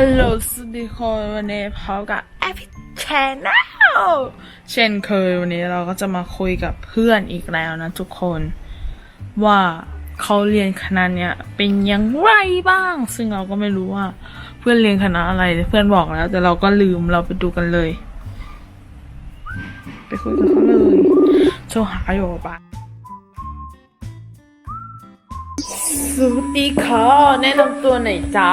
ฮัลโหลสวัสดีคนวันนี้พบกับแอปแชนแนลเช่นเคยวันนี้เราก็จะมาคุยกับเพื่อนอีกแล้วนะทุกคน ว่าเขาเรียนคณะเนี้ยเป็นยังไรบ้าง ซึ่งเราก็ไม่รู้ว่า เพื่อนเรียนคณะอะไรเพื่อนบอกแล้ว แต่เราก็ลืมเราไปดูกันเลย ไปคุยกับเขาเลยโทรหาอยู่ปะสวัสดีค่ะแนะนำตัวหน่อยจ้า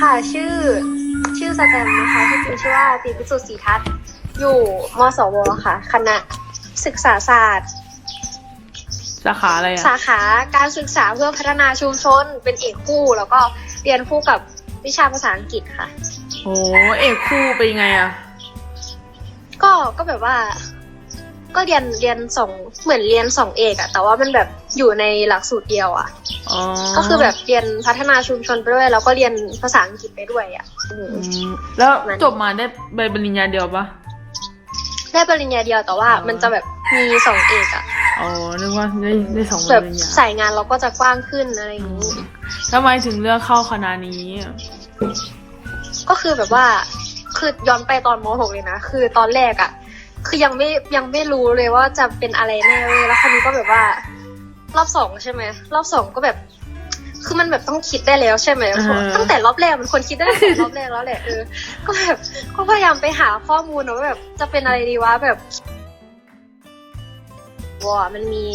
ค่ะชื่อชื่อสแตมนะคะที่จริงชื่อว่าตีพิสุทธิ์ศรีทัศน์อยู่มสวค่ะ คณะศึกษาศาสตร์ สาขาอะไรอะสาขาการศึกษาเพื่อพัฒนาชุมชนเป็นเอกคู่ แล้วก็เรียนคู่กับวิชาภาษาอังกฤษค่ะโหเอกคู่เป็นยังไงอะก็ก็แบบว่า ก็เรียนเรียนสองเหมือนเรียนสองเอกอะแต่ว่ามันแบบอยู่ในหลักสูตรเดียวอะอ๋อก็คือแบบเรียนพัฒนาชุมชนไปด้วยแล้วก็เรียนภาษาอังกฤษไปด้วยอะอืมอืมแล้วจบมาได้ใบปริญญาเดียวปะได้ปริญญาเดียวแต่ว่ามันจะแบบมีสองเอกอะอ๋อนึกว่าได้ได้สองใบแบบปริญญาสายงานเราก็จะกว้างขึ้นอะไรอย่างนี้ทำไมถึงเลือกเข้าคณะนี้อะก็คือแบบว่าคือย้อนไปตอนม .6 เลยนะ คือตอนแรกอะ คือยังไม่ยังไม่รู้เลยว่าจะเป็นอะไรแน่เลยแล้วคราวนี้ก็แบบว่า รอบสองใช่ไหมรอบสองก็แบบ คือมันแบบต้องคิดได้แล้วใช่ไหมตั้งแต่รอบแรกมันควรคิดได้ตั้งแต่รอบแรกแล้วแหละเออก็แบบก็พยายามไปหาข้อมูลนะว่าแบบจะเป็นอะไรดีวะแบบว่ามันมี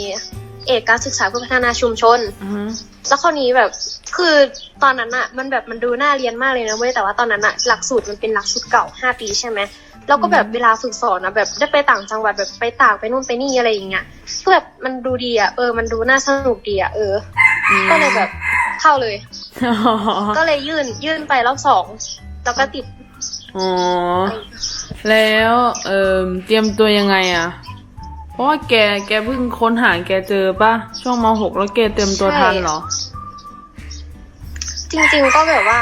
เอกการศึกษาเพื่อพัฒนาชุมชนอือฮึแล้วคราวนี้แบบคือตอนนั้นอะมันแบบมันดูน่าเรียนมากเลยนะเว้ยแต่ว่าตอนนั้นอะหลักสูตรมันเป็นหลักสูตรเก่าห้าปีใช่ไหม แล้วก็แบบเวลาฝึกสอนนะแบบได้ไปต่างจังหวัดแบบไปต่างไปนู่นไปนี่อะไรอย่างเงี้ยก็แบบมันดูดีอะเออมันดูน่าสนุกดีอะเออ ก็เลยแบบเข้าเลยอ๋อก็เลยยื่นยื่นไปรอบสองแล้วก็ติดอ๋อแล้วเอ่อเตรียมตัวยังไงอะ เพราะว่าแกแกเพิ่งค้นหาแกเจอปะช่วงมหกแล้วแกเตรียมตัวทันเหรอ จริงๆก็แบบว่า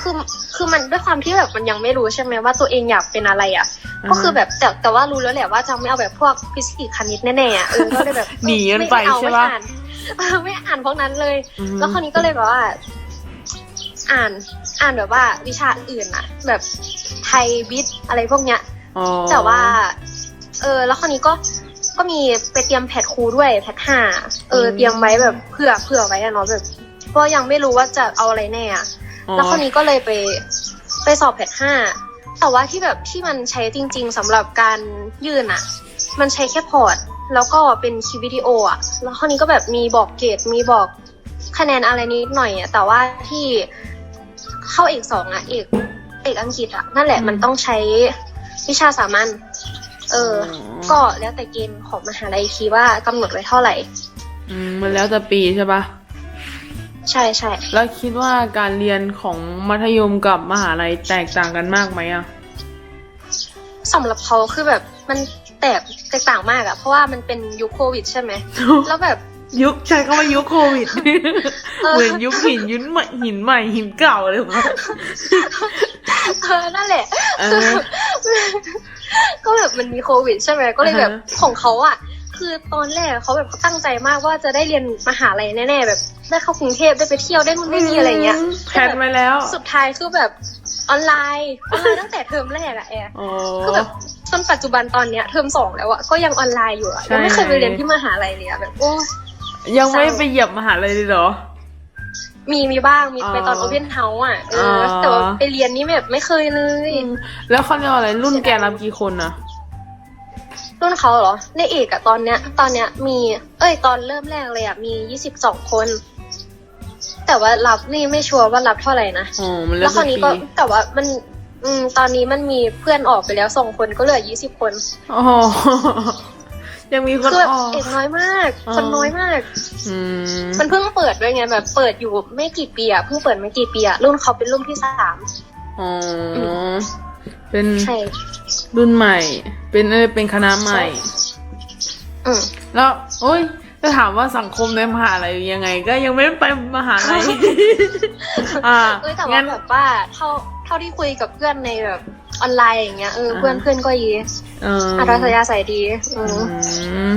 คือ คือมันด้วยความที่แบบมันยังไม่รู้ใช่ไหมว่าตัวเองอยากเป็นอะไรอะอือฮะก็คือแบบแต่แต่ว่ารู้แล้วแหละว่าจะไม่เอาแบบพวกฟิสิกส์คณิตแน่ๆอะเออก็เลยแบบหนีมันไปม่เอาใช่ไม่ปะอ่านเออไม่อ่านพวกนั้นเลยอือฮึแล้วคราวนี้ก็เลยแบบว่า อ่านอ่านแบบว่าวิชาอื่นอะแบบไทยวิทย์อะไรพวกเนี้ยอ๋อแต่ว่า เออ แล้วคราวนี้ก็ก็มีไปเตรียมแพทครูด้วยแพทห้าเออเตรียมไว้แบบเผื่อเผื่อไว้อะเนาะแบบเพราะยังไม่รู้ว่าจะเอาอะไรแน่อะอ๋อ แล้วคราวนี้ก็เลยไปไปสอบแพทห้าแต่ว่าที่แบบที่มันใช้จริง ๆสำหรับการยื่นอะมันใช้แค่พอร์ตแล้วก็เป็นคลิปวิดีโออะแล้วคราวนี้ก็แบบมีบอกเกรดมีบอกคะแนนอะไรนิดหน่อยอะแต่ว่าที่เข้าเอกสองอะเอกเอกอังกฤษอะนั่นแหละมันต้องใช้วิชาสามัญเออ ก็แล้วแต่เกณฑ์ของมหาลัยอีกทีว่ากำหนดไว้เท่าไหร่ อืม มันแล้วแต่ปีใช่ปะ ใช่ใช่แล้วคิดว่าการเรียนของมัธยมกับมหาลัยแตกต่างกันมากไหมอะสำหรับเขาคือแบบมันแตกแตกต่างมากอะเพราะว่ามันเป็นยุคโควิดใช่ไหมแล้วแบบยุคใช้คำว่ายุคโควิดเออเหมือนยุคหินยุนใหม่หินใหม่หินเก่าเลยวะ เออนั่นแหละเออก็แบบมันมีโควิด ใช่ไหมก็เลยแบบอ่าฮะของเขาอะคือตอนแรกเขาแบบเขาตั้งใจมากว่าจะได้เรียนมหาลัยแน่ๆแบบได้เข้ากรุงเทพได้ไปเที่ยวได้นู่นได้นี่อะไรเงี้ยแพลนไว้แล้ว สุดท้ายคือแบบออนไลน์ออนไลน์ตั้งแต่เทอมแรกอะแอร์อ๋อคือแบบจนปัจจุบันตอนเนี้ยเทอมสองแล้วอะก็ยังออนไลน์อยู่อะใช่ยังไม่เคยไปเรียนที่มหาลัยเลยอะแบบโอ้ยังไม่ไปเหยียบมหาลัยเลยเหรอ มีมีบ้างมีอ๋อไปตอนโอเพนเฮาส์อะเอออ แต่ว่าไปเรียนนี่แบบไม่เคยเลยแล้วเขาเรียกว่าอะไรรุ่นแกรับกี่คนอะรุ่นเขาเหรอในเอกอะตอนเนี้ย ตอนเนี้ยมี เอ้ยตอนเริ่มแรกเลยอะมียี่สิบสองคน แต่ว่ารับนี่ไม่ชัวร์ว่ารับเท่าไหร่นะ อ๋อมันแล้แล้ววคแต่ราวนี้ปีก็แต่ว่ามัน อืม ตอนนี้มันมีเพื่อนออกไปแล้วสองคนก็เหลือยี่สิบคน อ๋อ ยังมีคนคือแบบออก เอกน้อยมาก อ๋อ คนน้อยมาก อืมมันเพิ่งเปิดด้วยไงแบบเปิดอยู่ไม่กี่ปีอะเพิ่งเปิดไม่กี่ปีอะรุ่นเขาเป็นรุ่นที่สามอ๋อเป็นใช่รุ่นใหม่ เป็นเออเป็นคณะใหม่ อืม แล้วโอ้ยจะถามว่าสังคมในมหาลัยยังไง ก็ยังไม่ได้ไปมหาลัย อ่าเอ้ยแต่ว่างั้น แบบว่าเท่าเท่าที่คุยกับเพื่อนในแบบออนไลน์อย่างเงี้ยเออเพื่อนอ่า เพื่อนก็ยีเอออัธยาศัยดีอืมอืม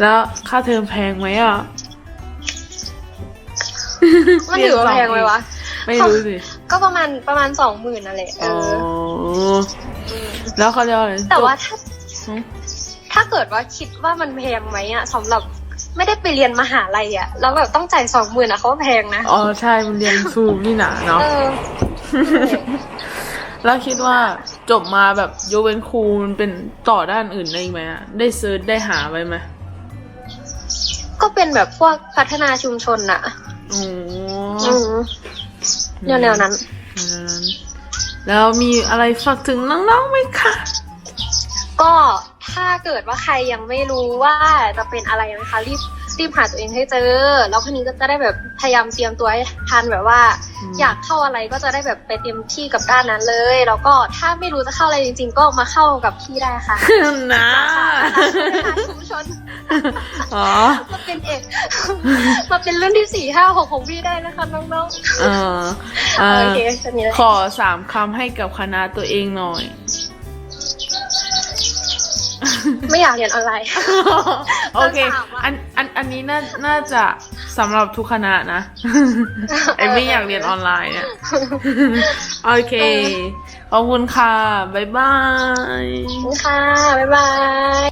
แล้วค่าเทอมแพงไหมอะมันถือว่าแพงไหมวะเไม่รู้สิ ก็ประมาณประมาณสองหมื่นนั่นแหละเออ๋ออแล้วเขาเรียกว่าอะไร แต่ว่าถ้าหืมถ้าเกิดว่าคิดว่ามันแพงไหมอะสำหรับไม่ได้ไปเรียนมหาลัยอะแล้วแบบต้องจ่ายสองหมื่นอะเขาว่าแพงนะ อ๋อใช่ มันเรียนสูงนี่หนาเนาะเออแล้วคิดว่า จบมาแบบยกเว้นครูมันเป็นต่อด้านอื่นได้อีกไหมอะได้เซิร์ชได้หาไว้ไหมก็เป็นแบบพวกพัฒนาชุมชนอะอ๋ออืมแนวแนวๆนั้น อืมแล้วมีอะไรฝากถึงน้องๆไหมคะ ก็ ถ้าเกิดว่าใครยังไม่รู้ว่าจะเป็นอะไรนะคะรีบรีบหาตัวเองให้เจอ แล้วคนนี้ก็จะได้แบบพยายามเตรียมตัวให้ทันแบบว่า อยากเข้าอะไรก็จะได้แบบไปเตรียมที่กับด้านนั้นเลย แล้วก็ถ้าไม่รู้จะเข้าอะไรจริง ๆ ก็มาเข้ากับพี่ได้ค่ะนะหาชุมชนอ๋อมาเป็นเอกมาเป็นรุ่นที่สี่ห้าหกของพี่ได้นะคะน้องเออๆเออโอเคจะมีอะไรขอสามคำให้กับคณะตัวเองหน่อย ไม่อยากเรียนออนไลน์ โอเคต้องถามว่าอันอันอันนี้น่าน่าจะสำหรับทุกคณะนะไอไม่อยากเรียนออนไลน์เนี่ย โอเค ขอบคุณค่ะ บ๊ายบายค่ะ บ๊ายบาย